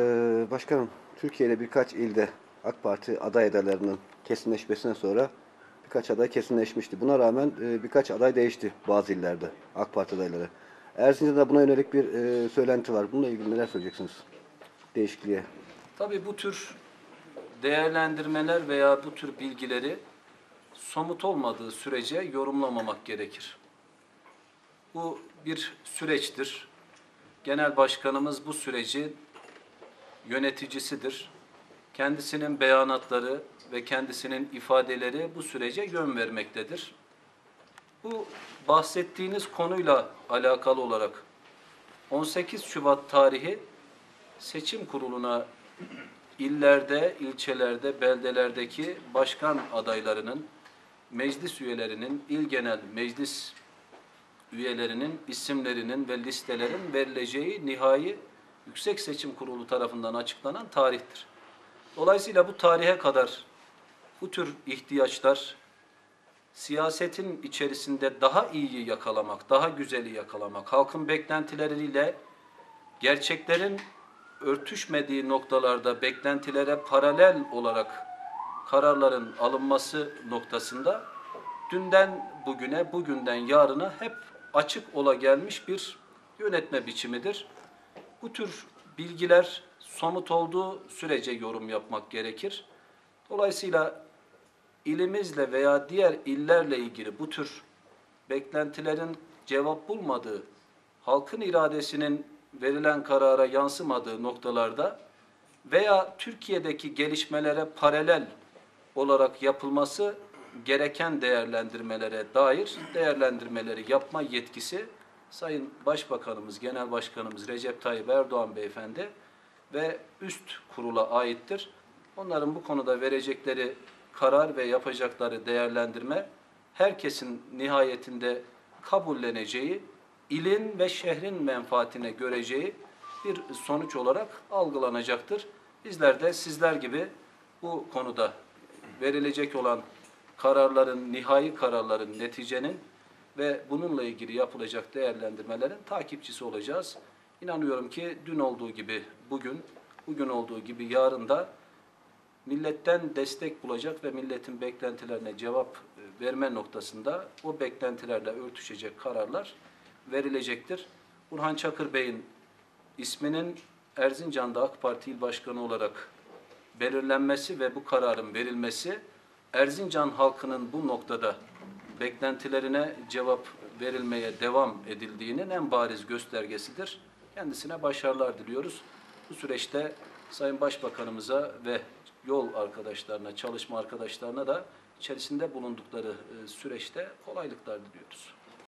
Ee, başkanım, Türkiye'de birkaç ilde AK Parti aday adaylarının kesinleşmesinden sonra birkaç aday kesinleşmişti. Buna rağmen e, birkaç aday değişti bazı illerde AK Parti adayları. Erzincan'da buna yönelik bir e, söylenti var. Bununla ilgili neler söyleyeceksiniz? Değişikliğe. Tabii bu tür değerlendirmeler veya bu tür bilgileri somut olmadığı sürece yorumlamamak gerekir. Bu bir süreçtir. Genel başkanımız bu sürecin yöneticisidir. Kendisinin beyanatları ve kendisinin ifadeleri bu sürece yön vermektedir. Bu bahsettiğiniz konuyla alakalı olarak 18 Şubat tarihi seçim kuruluna illerde, ilçelerde, beldelerdeki başkan adaylarının, meclis üyelerinin, il genel meclis üyelerinin isimlerinin ve listelerin verileceği nihai Yüksek Seçim Kurulu tarafından açıklanan tarihtir. Dolayısıyla bu tarihe kadar bu tür ihtiyaçlar siyasetin içerisinde daha iyiyi yakalamak, daha güzeli yakalamak, halkın beklentileriyle gerçeklerin örtüşmediği noktalarda beklentilere paralel olarak kararların alınması noktasında dünden bugüne, bugünden yarına hep açık ola gelmiş bir yönetme biçimidir. Bu tür bilgiler somut olduğu sürece yorum yapmak gerekir. Dolayısıyla ilimizle veya diğer illerle ilgili bu tür beklentilerin cevap bulmadığı, halkın iradesinin verilen karara yansımadığı noktalarda veya Türkiye'deki gelişmelere paralel olarak yapılması gereken değerlendirmelere dair değerlendirmeleri yapma yetkisi Sayın Başbakanımız, Genel Başkanımız Recep Tayyip Erdoğan Beyefendi ve üst kurula aittir. Onların bu konuda verecekleri karar ve yapacakları değerlendirme herkesin nihayetinde kabulleneceği, ilin ve şehrin menfaatine göreceği bir sonuç olarak algılanacaktır. Bizler de sizler gibi bu konuda verilecek olan kararların, nihai kararların, neticenin ve bununla ilgili yapılacak değerlendirmelerin takipçisi olacağız. İnanıyorum ki dün olduğu gibi bugün, bugün olduğu gibi yarın da milletten destek bulacak ve milletin beklentilerine cevap e, verme noktasında o beklentilerle örtüşecek kararlar verilecektir. Burhan Çakır Bey'in isminin Erzincan'da AK Parti İl Başkanı olarak belirlenmesi ve bu kararın verilmesi Erzincan halkının bu noktada beklentilerine cevap verilmeye devam edildiğinin en bariz göstergesidir. Kendisine başarılar diliyoruz. Bu süreçte Sayın Başbakanımıza ve yol arkadaşlarına, çalışma arkadaşlarına da içerisinde bulundukları e, süreçte kolaylıklar diliyoruz.